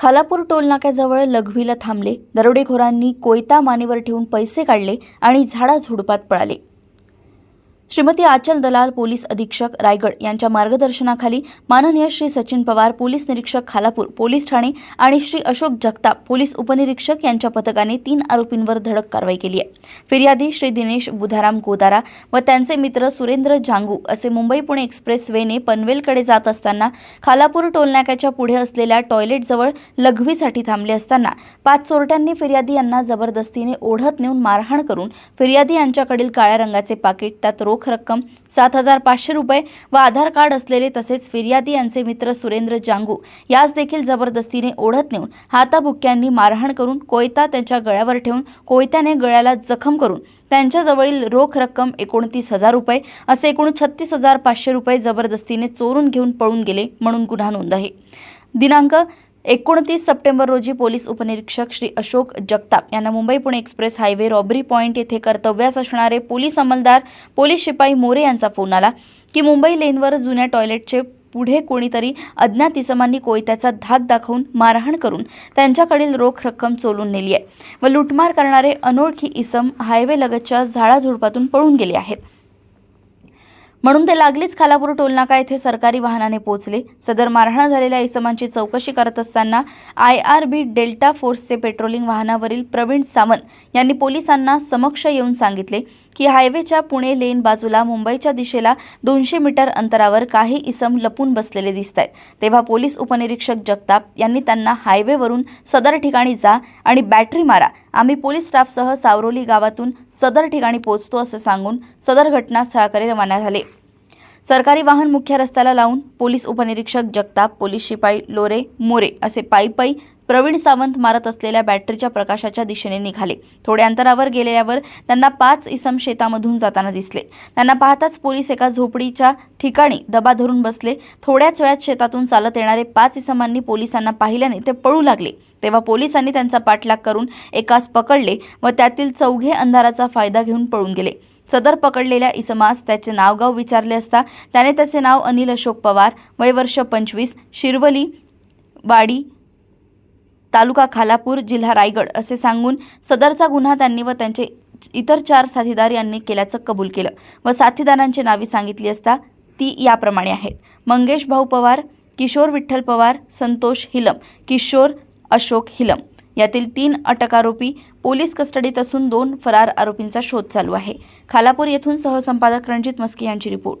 खालापूर टोलनाक्याजवळ लघवीला थांबले. दरोडेखोरांनी कोयता मानेवर ठेवून पैसे काढले आणि झाडाझुडपात पळाले. श्रीमती आचल दलाल पोलीस अधीक्षक रायगड यांच्या मार्गदर्शनाखाली माननीय श्री सचिन पवार पोलीस निरीक्षक खालापूर पोलीस ठाणे आणि श्री अशोक जगताप पोलीस उपनिरीक्षक यांच्या पथकाने तीन आरोपींवर धडक कारवाई केली आहे. फिर्यादी श्री दिनेश बुधाराम गोदारा व त्यांचे मित्र सुरेंद्र जांगू असे मुंबई पुणे एक्सप्रेस वेने पनवेलकडे जात असताना खालापूर टोलनाक्याच्या पुढे असलेल्या टॉयलेटजवळ लघवीसाठी थांबले असताना पाच चोरट्यांनी फिर्यादी यांना जबरदस्तीने ओढत नेऊन मारहाण करून फिर्यादी यांच्याकडील काळ्या रंगाचे पाकिट त्यात रोख रक्कम सात हजार पाचशे रुपये व आधार कार्ड असलेले तसेच फिर्यादी यांचे मित्र सुरेंद्र जांगू यास देखील जबरदस्तीने ओढत नेऊन हाताबुक्क्यांनी मारहाण करून कोयता त्यांच्या गळ्यावर ठेवून कोयत्याने गळ्याला जखम करून त्यांच्याजवळील रोख रक्कम एकोणतीस हजार रुपये असे एकूण छत्तीस हजार पाचशे रुपये जबरदस्तीने चोरून घेऊन पळून गेले म्हणून गुन्हा नोंद आहे. दिनांक एकोणतीस सप्टेंबर रोजी पोलीस उपनिरीक्षक श्री अशोक जगताप यांना Mumbai Pune express highway robbery point येथे कर्तव्यास असणारे पोलीस अंमलदार पोलीस शिपाई मोरे यांचा फोन आला की मुंबई लेनवर जुन्या टॉयलेटचे पुढे कोणीतरी अज्ञात इसमांनी कोयत्याचा धाक दाखवून मारहाण करून त्यांच्याकडील रोख रक्कम चोलून नेली आहे व लुटमार करणारे अनोळखी इसम हायवे लगतच्या झाडाझुडपातून पळून गेले आहेत. म्हणून ते लागलीच खालापूर टोलनाका येथे सरकारी वाहनाने पोहोचले. सदर मारहाण झालेल्या इसमांची चौकशी करत असताना आय आर बी डेल्टा फोर्सचे पेट्रोलिंग वाहनावरील प्रवीण सावंत यांनी पोलिसांना समक्ष येऊन सांगितले की हायवेच्या पुणे लेन बाजूला मुंबईच्या दिशेला दोनशे मीटर अंतरावर काही इसम लपून बसलेले दिसत आहेत तेव्हा पोलीस उपनिरीक्षक जगताप यांनी त्यांना हायवेवरून सदर ठिकाणी जा आणि बॅटरी मारा. आम्ही पोलीस स्टाफसह सावरोली गावातून सदर ठिकाणी पोहोचतो असं सांगून सदर घटनास्थळाकडे रवाना झाले. सरकारी वाहन मुख्य रस्त्याला लावून पोलीस उपनिरीक्षक जगताप पोलीस शिपाई लोरे मोरे असे पायी पायी प्रवीण सावंत मारत असलेल्या बॅटरीच्या प्रकाशाच्या दिशेने निघाले. थोड्या अंतरावर गेलेल्यावर त्यांना पाच इसम शेतामधून जाताना दिसले. त्यांना पाहताच पोलीस एका झोपडीच्या ठिकाणी दबा धरून बसले. थोड्याच वेळात शेतातून चालत येणारे पाच इसमांनी पोलिसांना पाहिल्याने ते पळू लागले. तेव्हा पोलिसांनी त्यांचा पाठलाग करून एकास पकडले व त्यातील चौघे अंधाराचा फायदा घेऊन पळून गेले. सदर पकडलेल्या इसमास त्याचे नावगाव विचारले असता त्याने त्याचे नाव अनिल अशोक पवार वय वर्ष पंचवीस शिरवली वाडी तालुका खालापूर जिल्हा रायगड असे सांगून सदरचा गुन्हा त्यांनी व त्यांचे इतर चार साथीदार यांनी केल्याचं कबूल केलं व साथीदारांची नावे सांगितली असता ती याप्रमाणे आहेत. मंगेश भाऊ पवार किशोर विठ्ठल पवार संतोष हिलम किशोर अशोक हिलम. यातील तीन अटक आरोपी पोलीस कस्टडीत असून दोन फरार आरोपींचा शोध चालू आहे. खालापूर येथून सहसंपादक रणजित मस्के यांची रिपोर्ट.